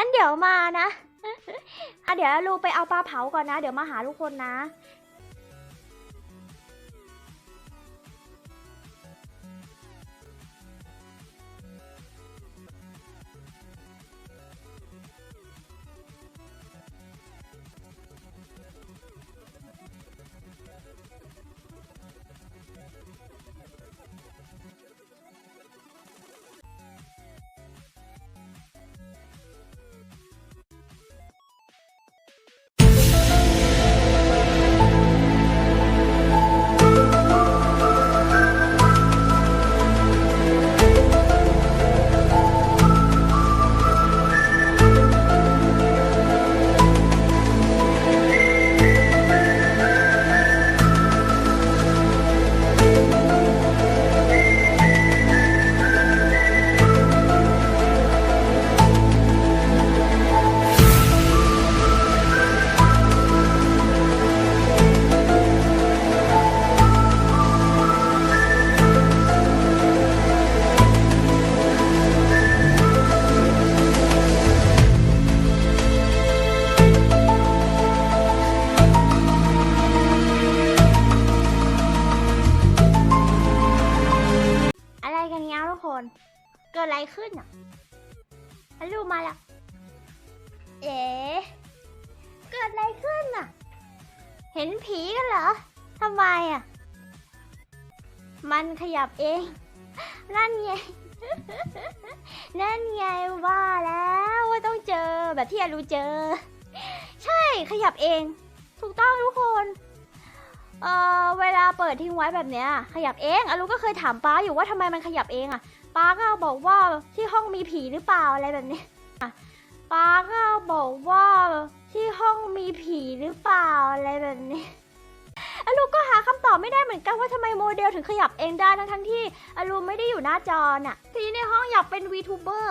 งั้นเดี๋ยวมานะ อะเดี๋ยวลูไปเอาปลาเผาก่อนนะ เดี๋ยวมาหาทุกคนนะ คน เกิดอะไรขึ้นอะฮัลโหลมาละเอ๋เกิดอะไรขึ้นอะ เห็นผีกันเหรอทำไมอะ มันขยับเอง นั่นไง นั่นไงว่าแล้วว่าต้องเจอแบบที่อารูเจอ ใช่ขยับเอง ถูกต้องทุกคน เออเวลาเปิดทิ้งไว้แบบเนี้ยขยับเองอารุก็เคยถามป้าอยู่ว่าทำไมมันขยับเองอะป้าก็บอกว่าที่ห้องมีผีหรือเปล่าอะไรแบบนี้ป้าก็บอกว่าที่ห้องมีผีหรือเปล่าอะไรแบบนี้อารุก็หาคำตอบไม่ได้เหมือนกันว่าทำไมโมเดลถึงขยับเองได้ทั้งทั้งที่อารุไม่ได้อยู่หน้าจอน่ะทีในห้องอยากเป็น VTuber